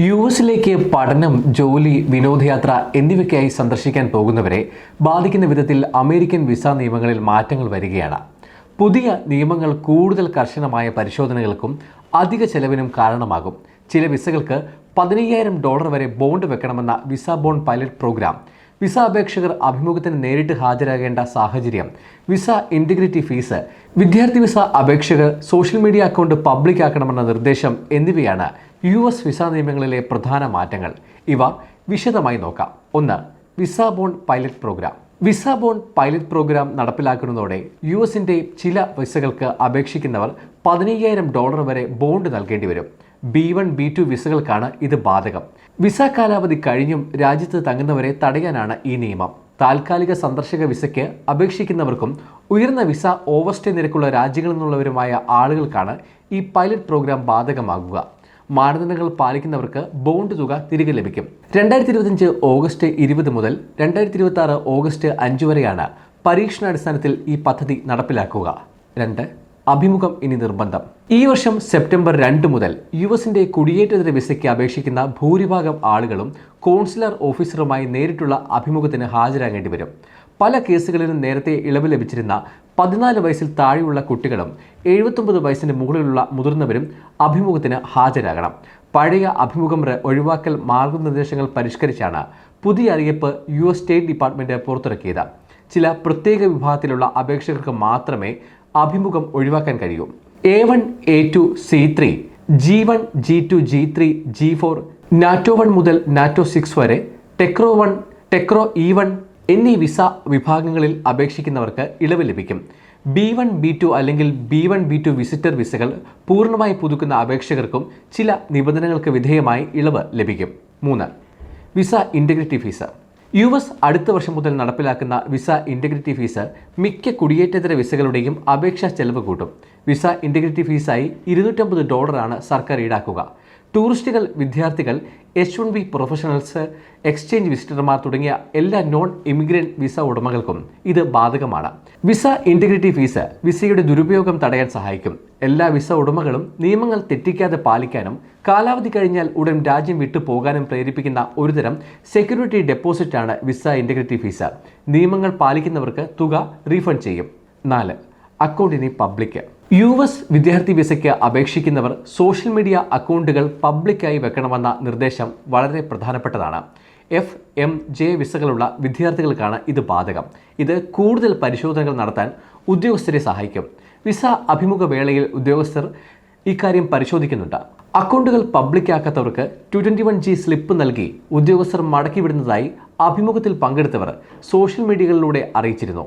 U എസിലേക്ക് പഠനം ജോലി വിനോദയാത്ര എന്നിവയ്ക്കായി സന്ദർശിക്കാൻ പോകുന്നവരെ ബാധിക്കുന്ന വിധത്തിൽ അമേരിക്കൻ വിസ നിയമങ്ങളിൽ മാറ്റങ്ങൾ വരികയാണ്. പുതിയ നിയമങ്ങൾ കൂടുതൽ കർശനമായ പരിശോധനകൾക്കും അധിക ചെലവിനും കാരണമാകും. ചില വിസകൾക്ക് പതിനയ്യായിരം ഡോളർ വരെ bond വെക്കണമെന്ന visa bond pilot programme. Visa അപേക്ഷകർ അഭിമുഖത്തിന് നേരിട്ട് ഹാജരാകേണ്ട സാഹചര്യം. വിസ ഇന്റിഗ്രിറ്റി ഫീസ് വിദ്യാർത്ഥി വിസ അപേക്ഷകർ സോഷ്യൽ മീഡിയ അക്കൗണ്ട് പബ്ലിക് ആക്കണമെന്ന നിർദ്ദേശം എന്നിവയാണ് യു എസ് വിസ നിയമങ്ങളിലെ പ്രധാന മാറ്റങ്ങൾ. ഇവ വിശദമായി നോക്കാം. ഒന്ന് visa bond pilot programme. Visa bond pilot programme നടപ്പിലാക്കുന്നതോടെ U എസിന്റെ ചില വിസകൾക്ക് അപേക്ഷിക്കുന്നവർ പതിനയ്യായിരം ഡോളർ വരെ ബോണ്ട് നൽകേണ്ടി വരും. ബി വൺ ബി ടു വിസകൾക്കാണ് ഇത് ബാധകം. വിസ കാലാവധി കഴിഞ്ഞും രാജ്യത്ത് തങ്ങുന്നവരെ തടയാനാണ് ഈ നിയമം. താൽക്കാലിക സന്ദർശക വിസയ്ക്ക് അപേക്ഷിക്കുന്നവർക്കും ഉയർന്ന വിസ ഓവർസ്റ്റേ നിരക്കുള്ള രാജ്യങ്ങളിൽ നിന്നുള്ളവരുമായ ആളുകൾക്കാണ് ഈ പൈലറ്റ് പ്രോഗ്രാം ബാധകമാകുക. മാനദണ്ഡങ്ങൾ പാലിക്കുന്നവർക്ക് ബോണ്ട് തുക തിരികെ ലഭിക്കും. രണ്ടായിരത്തി ഇരുപത്തിയഞ്ച് ഓഗസ്റ്റ് ഇരുപത് മുതൽ രണ്ടായിരത്തി ഇരുപത്തി ആറ് ഓഗസ്റ്റ് അഞ്ച് വരെയാണ് പരീക്ഷണാടിസ്ഥാനത്തിൽ ഈ പദ്ധതി നടപ്പിലാക്കുക. രണ്ട് അഭിമുഖം ഇനി നിർബന്ധം. ഈ വർഷം സെപ്റ്റംബർ രണ്ട് മുതൽ യു എസിന്റെ കുടിയേറ്റതര വിസയ്ക്ക് അപേക്ഷിക്കുന്ന ഭൂരിഭാഗം ആളുകളും കോൺസുലർ ഓഫീസറുമായി നേരിട്ടുള്ള അഭിമുഖത്തിന് ഹാജരാകേണ്ടി വരും. പല കേസുകളിലും നേരത്തെ ഇളവ് ലഭിച്ചിരുന്ന പതിനാല് വയസ്സിൽ താഴെയുള്ള കുട്ടികളും എഴുപത്തൊമ്പത് വയസ്സിന് മുകളിലുള്ള മുതിർന്നവരും അഭിമുഖത്തിന് ഹാജരാകണം. പഴയ അഭിമുഖം ഒഴിവാക്കൽ മാർഗനിർദ്ദേശങ്ങൾ പരിഷ്കരിച്ചാണ് പുതിയ അറിയിപ്പ് യു എസ് സ്റ്റേറ്റ് ഡിപ്പാർട്ട്മെന്റ് പുറത്തിറക്കിയത്. ചില പ്രത്യേക വിഭാഗത്തിലുള്ള അപേക്ഷകർക്ക് മാത്രമേ അഭിമുഖം ഒഴിവാക്കാൻ കഴിയൂ. A one A two C three G one G two G three G four NATO one മുതൽ നാറ്റോ സിക്സ് വരെ TECRO one TECRO E one എന്നീ വിസ വിഭാഗങ്ങളിൽ അപേക്ഷിക്കുന്നവർക്ക് ഇളവ് ലഭിക്കും. ബി വൺ ബി ടു അല്ലെങ്കിൽ B one B two visitor വിസകൾ പൂർണമായി പുതുക്കുന്ന അപേക്ഷകർക്കും ചില നിബന്ധനകൾക്ക് വിധേയമായി ഇളവ് ലഭിക്കും. മൂന്ന് visa integrity fee U S അടുത്ത വർഷം മുതൽ നടപ്പിലാക്കുന്ന വിസ ഇന്റഗ്രിറ്റി ഫീസ് മിക്ക കുടിയേറ്റതര വിസകളുടെയും അപേക്ഷാ ചെലവ് കൂട്ടും. വിസ ഇന്റഗ്രിറ്റി ഫീസായി ഇരുന്നൂറ്റമ്പത് ഡോളറാണ് സർക്കാർ ഈടാക്കുക. ടൂറിസ്റ്റുകൾ വിദ്യാർത്ഥികൾ H one B professionals exchange വിസിറ്റർമാർ തുടങ്ങിയ എല്ലാ നോൺ ഇമിഗ്രന്റ് വിസ ഉടമകൾക്കും ഇത് ബാധകമാണ്. വിസ ഇന്റഗ്രിറ്റി ഫീസ് വിസയുടെ ദുരുപയോഗം തടയാൻ സഹായിക്കും. എല്ലാ വിസ ഉടമകളും നിയമങ്ങൾ തെറ്റിക്കാതെ പാലിക്കാനും കാലാവധി കഴിഞ്ഞാൽ ഉടൻ രാജ്യം വിട്ടു പോകാനും പ്രേരിപ്പിക്കുന്ന ഒരുതരം സെക്യൂരിറ്റി ഡെപ്പോസിറ്റാണ് വിസ ഇന്റഗ്രിറ്റി ഫീസ് നിയമങ്ങൾ പാലിക്കുന്നവർക്ക് തുക റീഫണ്ട് ചെയ്യും. നാല് അക്കൗണ്ടിനി പബ്ലിക് യു എസ് വിദ്യാർത്ഥി വിസയ്ക്ക് അപേക്ഷിക്കുന്നവർ സോഷ്യൽ മീഡിയ അക്കൗണ്ടുകൾ പബ്ലിക്കായി വെക്കണമെന്ന നിർദ്ദേശം വളരെ പ്രധാനപ്പെട്ടതാണ്. എഫ് എം ജെ വിസകളുള്ള വിദ്യാർത്ഥികൾക്കാണ് ഇത് ബാധകം. ഇത് കൂടുതൽ പരിശോധനകൾ നടത്താൻ ഉദ്യോഗസ്ഥരെ സഹായിക്കും. വിസ അഭിമുഖ വേളയിൽ ഉദ്യോഗസ്ഥർ ഇക്കാര്യം പരിശോധിക്കുന്നുണ്ട്. അക്കൗണ്ടുകൾ പബ്ലിക്കാക്കാത്തവർക്ക് two twenty one G slip നൽകി ഉദ്യോഗസ്ഥർ മടക്കിവിടുന്നതായി അഭിമുഖത്തിൽ പങ്കെടുത്തവർ സോഷ്യൽ മീഡിയകളിലൂടെ അറിയിച്ചിരുന്നു.